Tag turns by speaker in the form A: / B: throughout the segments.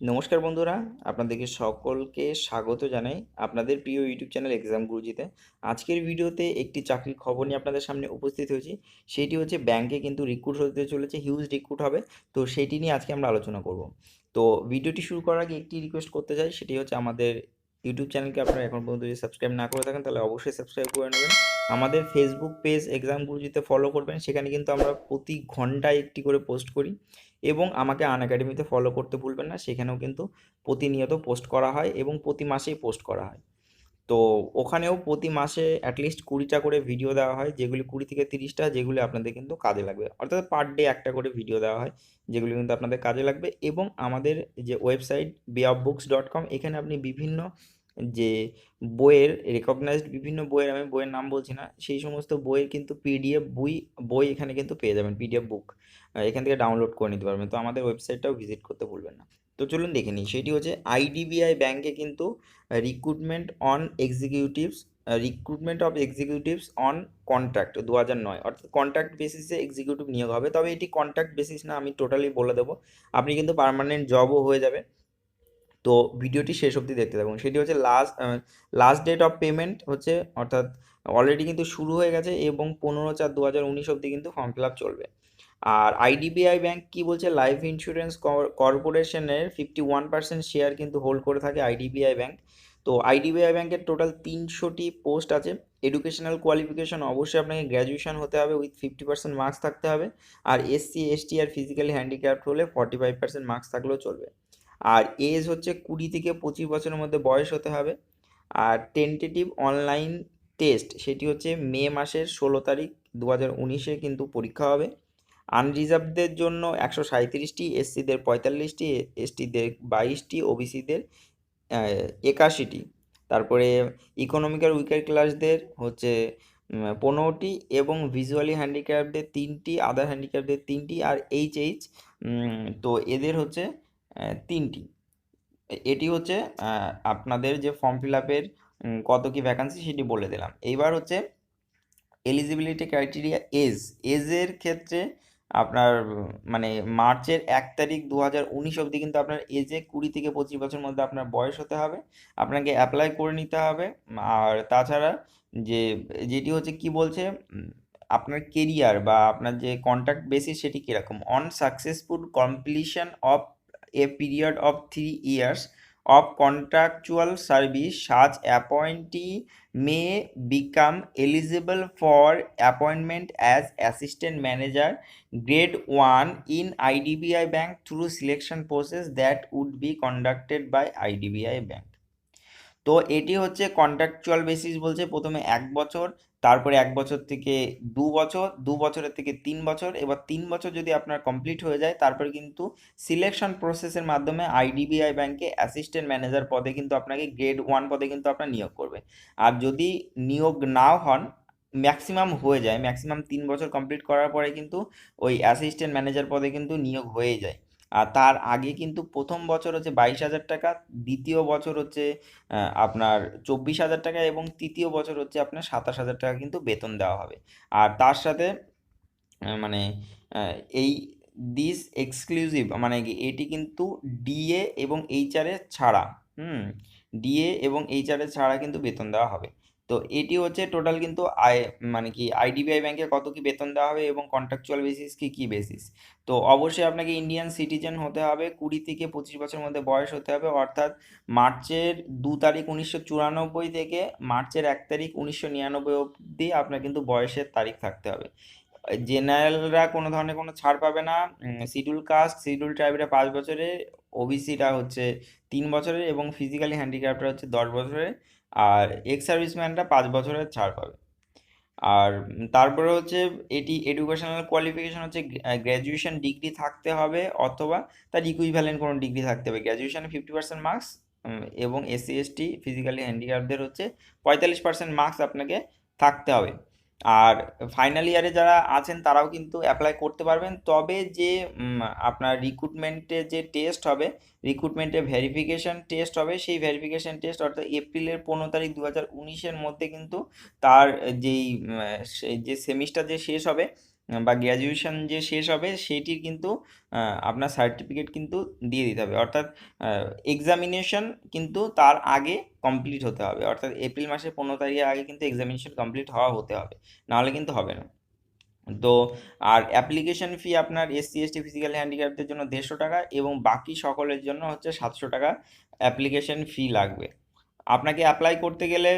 A: নমস্কার বন্ধুরা, আপনাদেরকে সকলকে স্বাগত জানাই আপনাদের প্রিয় ইউটিউব চ্যানেল এক্সাম গুরুজিতে আজকের ভিডিওতে একটি চাকরির খবর নিয়ে আপনাদের সামনে উপস্থিত হয়েছি। সেটি হচ্ছে ব্যাংকে কিন্তু রিক্রুট হতে চলেছে হিউজ রিক্রুট হবে। তো সেটি নিয়ে আজকে আমরা আলোচনা করব। তো ভিডিওটি শুরু করার আগে একটি রিকোয়েস্ট করতে চাই, সেটি হচ্ছে আমাদের ইউটিউব চ্যানেলকে আপনারা এখন পর্যন্ত যদি সাবস্ক্রাইব না করে থাকেন, তাহলে অবশ্যই সাবস্ক্রাইব করে নেবেন। আমাদের ফেসবুক পেজ এক্সাম গুরুজিতে ফলো করবেন। সেখানে কিন্তু আমরা প্রতি ঘন্টায় একটি করে পোস্ট করি এবং আমাকে আন একাডেমিতে ফলো করতে ভুলবেন না। সেখানেও কিন্তু প্রতিনিয়ত পোস্ট করা হয় এবং প্রতি মাসেই পোস্ট করা হয়। তো ওখানেও প্রতি মাসে অ্যাটলিস্ট কুড়িটা করে ভিডিও দেওয়া হয়, যেগুলি কুড়ি থেকে তিরিশটা, যেগুলি আপনাদের কিন্তু কাজে লাগবে। অর্থাৎ পার ডে একটা করে ভিডিও দেওয়া হয়, যেগুলি কিন্তু আপনাদের কাজে লাগবে এবং আমাদের যে ওয়েবসাইট বে অফ বুকস ডট কম এখানে আপনি বিভিন্ন যে বইয়ের রেকগনাইজড বিভিন্ন বইয়ের, আমি বইয়ের নাম বলছি না, সেই সমস্ত বইয়ের কিন্তু পিডিএফ বই বই এখানে কিন্তু পেয়ে যাবেন পিডিএফ বুক এখান থেকে ডাউনলোড করে নিতে পারবেন। তো আমাদের ওয়েবসাইটটাও ভিজিট করতে ভুলবেন না। তো চলুন দেখে নিই। সেটি হচ্ছে আইডিবিআই ব্যাংকে কিন্তু recruitment on executives recruitment of executives on contract দু হাজার নয়। অর্থাৎ কন্ট্রাক্ট বেসিসে এক্সিকিউটিভ নিয়োগ হবে। তবে এটি কন্ট্রাক্ট বেসিস না, আমি টোটালি বলে দেবো। আপনি কিন্তু পার্মানেন্ট জবও হয়ে যাবে। তো ভিডিওটি শেষ অবধি দেখতে থাকুন। সেটি হচ্ছে last last date of payment হচ্ছে, অর্থাৎ অলরেডি কিন্তু শুরু হয়ে গেছে এবং পনেরো চার দু হাজার উনিশ অবধি কিন্তু ফর্ম ফিল আপ চলবে। আর আইডিবিআই ব্যাংক কি বলছে? লাইফ ইন্স্যুরেন্স কর্পোরেশনের ফিফটি ওয়ান পার্সেন্ট শেয়ার কিন্তু হোল্ড করে থাকে আইডিবিআই ব্যাংক তো আইডিবিআই ব্যাংকের টোটাল তিনশোটি পোস্ট আছে। এডুকেশনাল কোয়ালিফিকেশন অবশ্যই আপনাকে গ্র্যাজুয়েশন হতে হবে উইথ ফিফটি পার্সেন্ট মার্কস থাকতে হবে। আর এসসি এসটি আর ফিজিক্যালি হ্যান্ডিক্যাপ্ট হলে ফর্টি ফাইভ পার্সেন্ট মার্কস থাকলেও চলবে। আর এজ হচ্ছে কুড়ি থেকে পঁচিশ বছরের মধ্যে বয়স হতে হবে। আর টেন্টেটিভ অনলাইন টেস্ট সেটি হচ্ছে মে মাসের ষোলো তারিখ দু হাজার উনিশে কিন্তু পরীক্ষা হবে। আনরিজার্ভদের জন্য একশো সাঁত্রিশটি এসসিদের পঁয়তাল্লিশটি, এসটিদের বাইশটি, ওবিসিদের একাশিটি। তারপরে ইকোনমিক্যাল উইকার ক্লাসদের হচ্ছে পনেরোটি এবং ভিজুয়ালি হ্যান্ডিক্যাপদের তিনটি আদার হ্যান্ডিক্যাপদের তিনটি আর এইচ এইচ তো এদের হচ্ছে তিনটি। এটি হচ্ছে আপনাদের যে ফর্ম ফিল আপের কত কি ভ্যাকান্সি সেটি বলে দিলাম। এইবার হচ্ছে এলিজিবিলিটি ক্রাইটেরিয়া এজ এজের ক্ষেত্রে আপনার মানে মার্চের এক তারিখ দু হাজার উনিশ অবধি কিন্তু আপনার এজে কুড়ি থেকে পঁচিশ বছর মধ্যে আপনার বয়স হতে হবে। আপনাকে অ্যাপ্লাই করে নিতে হবে। আর তাছাড়া যে, যেটি হচ্ছে কি বলছে, আপনার কেরিয়ার বা আপনার যে কন্ট্যাক্ট বেসিস সেটি কীরকম? On successful completion of a period of three years of contractual service such appointee may become eligible for appointment as assistant manager grade 1 in IDBI bank through selection process that would be conducted by IDBI bank তো এটি হচ্ছে contractual basis বলছে প্রথমে এক বছর, তারপরে এক বছর থেকে দু বছর, দু বছরের থেকে তিন বছর, এবার তিন বছর যদি আপনার কমপ্লিট হয়ে যায়, তারপরে কিন্তু সিলেকশন প্রসেসের মাধ্যমে আইডিবিআই ব্যাংকে অ্যাসিস্ট্যান্ট ম্যানেজার পদে কিন্তু আপনাকে গ্রেড ওয়ান পদে কিন্তু আপনার নিয়োগ করবে। আর যদি নিয়োগ নাও হন ম্যাক্সিমাম হয়ে যায় ম্যাক্সিমাম তিন বছর কমপ্লিট করার পরে কিন্তু ওই অ্যাসিস্ট্যান্ট ম্যানেজার পদে কিন্তু নিয়োগ হয়ে যায়। আর তার আগে কিন্তু প্রথম বছর হচ্ছে বাইশ হাজার টাকা, দ্বিতীয় বছর হচ্ছে আপনার চব্বিশ হাজার টাকা এবং তৃতীয় বছর হচ্ছে আপনার সাতাশ হাজার টাকা কিন্তু বেতন দেওয়া হবে। আর তার সাথে মানে এই দিস এক্সক্লুসিভ মানে এটি কিন্তু ডিএ এবং এইচআরএ ছাড়া, হুম ডিএ এবং এইচআরএ ছাড়া কিন্তু বেতন দেওয়া হবে। তো এটি হচ্ছে টোটাল কিন্তু আই মানে কি আইডিবিআই ব্যাংকে কত কি বেতন দেওয়া হবে এবং কন্ট্রাকচুয়াল বেসিস কি কি বেসিস তো অবশ্যই আপনাকে ইন্ডিয়ান সিটিজেন হতে হবে, কুড়ি থেকে পঁচিশ বছরের মধ্যে বয়স হতে হবে, অর্থাৎ মার্চের দু তারিখ উনিশশো চুরানব্বই থেকে মার্চের এক তারিখ উনিশশো নিরানব্বই অবধি আপনার কিন্তু বয়সের তারিখ থাকতে হবে। জেনারেলরা কোনো ধরনের কোনো ছাড় পাবে না শিডিউল কাস্ট শিডিউল ট্রাইবেরা পাঁচ বছরে ওবিসিটা হচ্ছে তিন বছরের এবং ফিজিক্যালি হ্যান্ডিক্যাপ্টরা হচ্ছে দশ বছরের। আর এক্স সার্ভিসম্যানরা পাঁচ বছরের ছাড় পাবে। আর তারপরে হচ্ছে এটি এডুকেশনাল কোয়ালিফিকেশন হচ্ছে গ্র্যাজুয়েশন ডিগ্রি থাকতে হবে অথবা তার ইকুইভ্যালেন্ট কোনো ডিগ্রি থাকতে হবে। গ্র্যাজুয়েশনে ফিফটি পার্সেন্ট মার্কস এবং এসসি এসটি ফিজিক্যালি হ্যান্ডিক্যাপদের হচ্ছে পঁয়তাল্লিশ পার্সেন্ট মার্কস আপনাকে থাকতে হবে। আর ফাইনাল ইয়ারে যারা আছেন, তারাও কিন্তু অ্যাপ্লাই করতে পারবেন। তবে যে আপনার রিক্রুটমেন্টের যে টেস্ট হবে রিক্রুটমেন্টের ভেরিফিকেশান টেস্ট হবে, সেই ভেরিফিকেশান টেস্ট অর্থাৎ এপ্রিলের পনেরো তারিখ দু হাজার উনিশের মধ্যে কিন্তু তার যেই যে সেমিস্টার যে শেষ হবে বা গ্র্যাজুয়েশন যে শেষ হবে সেটির কিন্তু আপনার সার্টিফিকেট কিন্তু দিয়ে দিতে হবে। অর্থাৎ এক্সামিনেশন কিন্তু তার আগে কমপ্লিট হতে হবে। অর্থাৎ এপ্রিল মাসের পনেরো তারিখের আগে কিন্তু এক্সামিনেশন কমপ্লিট হওয়া হতে হবে। নাহলে কিন্তু হবে না। তো, আর অ্যাপ্লিকেশন ফি আপনার এসসি এসটি ফিজিক্যাল হ্যান্ডিক্যাপদের জন্য দেড়শো টাকা এবং বাকি সকলের জন্য হচ্ছে সাতশো টাকা অ্যাপ্লিকেশন ফি লাগবে। আপনাকে অ্যাপ্লাই করতে গেলে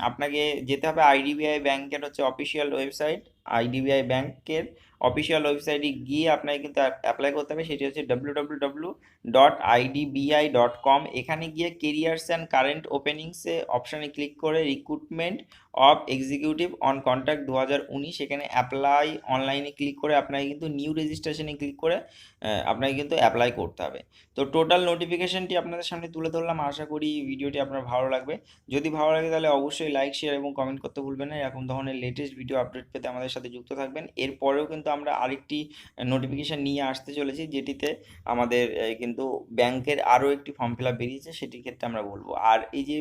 A: আপনাকে যেতে হবে আইডিবিআই ব্যাংকের হচ্ছে অফিসিয়াল ওয়েবসাইট আইডিবিআই ব্যাংকের অফিসিয়াল ওয়েবসাইটে গিয়ে আপনাকে কিন্তু অ্যাপ্লাই করতে হবে। সেটি হচ্ছে W dot IDBI dot com এখানে গিয়ে কেরিয়ার্স অ্যান্ড কারেন্ট ওপেনিংসে অপশানে ক্লিক করে recruitment of executive on contact দু এখানে অ্যাপ্লাই অনলাইনে ক্লিক করে আপনাকে কিন্তু নিউ রেজিস্ট্রেশনে ক্লিক করে আপনাকে কিন্তু অ্যাপ্লাই করতে হবে। তো টোটাল নোটিফিকেশনটি আপনাদের সামনে তুলে ধরলাম। আশা করি ভিডিওটি আপনার ভালো লাগবে। যদি ভালো লাগে তাহলে অবশ্যই লাইক শেয়ার এবং কমেন্ট করতে ভুলবেন না। এরকম ধরনের লেটেস্ট ভিডিও আপডেট পেতে আমাদের সাথে যুক্ত থাকবেন। এরপরেও কিন্তু আমরা আরেকটি নোটিফিকেশন নিয়ে আসতে চলেছি, যেটিতে আমাদের কিন্তু ব্যাংকের আরও একটি ফর্ম ফিল আপ বেরিয়েছে, সেটির ক্ষেত্রে আমরা বলব। আর এই যে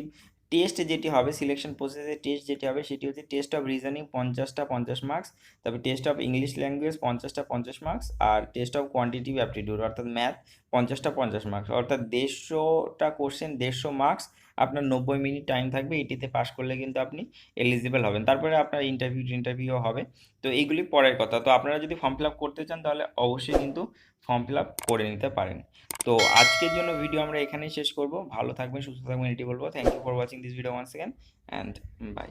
A: টেস্ট যেটি হবে সিলেকশন প্রসেসের টেস্ট যেটি হবে, সেটি হচ্ছে টেস্ট অফ রিজনিং পঞ্চাশটা পঞ্চাশ মার্কস তারপর টেস্ট অফ ইংলিশ ল্যাঙ্গুয়েজ পঞ্চাশটা পঞ্চাশ মার্কস আর টেস্ট অফ কোয়ান্টিটিভ অ্যাপটিটিউড অর্থাৎ ম্যাথ পঞ্চাশটা পঞ্চাশ মার্কস অর্থাৎ দেড়শোটা কোশ্চেন দেড়শো মার্কস আপনার নব্বই মিনিট টাইম থাকবে এটিতে পাস করলে কিন্তু আপনি এলিজিবল হবেন। তারপরে আপনার ইন্টারভিউ ইন্টারভিউ হবে। তো এইগুলি পরের কথা। তো আপনারা যদি ফর্ম ফিল আপ করতে চান, তাহলে অবশ্যই কিন্তু ফর্ম ফিল আপ করে নিতে পারেন। তো আজকের জন্য ভিডিও আমরা এখানেই শেষ করব। ভালো থাকবেন, সুস্থ থাকবেন, এটি বলব। Thank you for watching this video once second and bye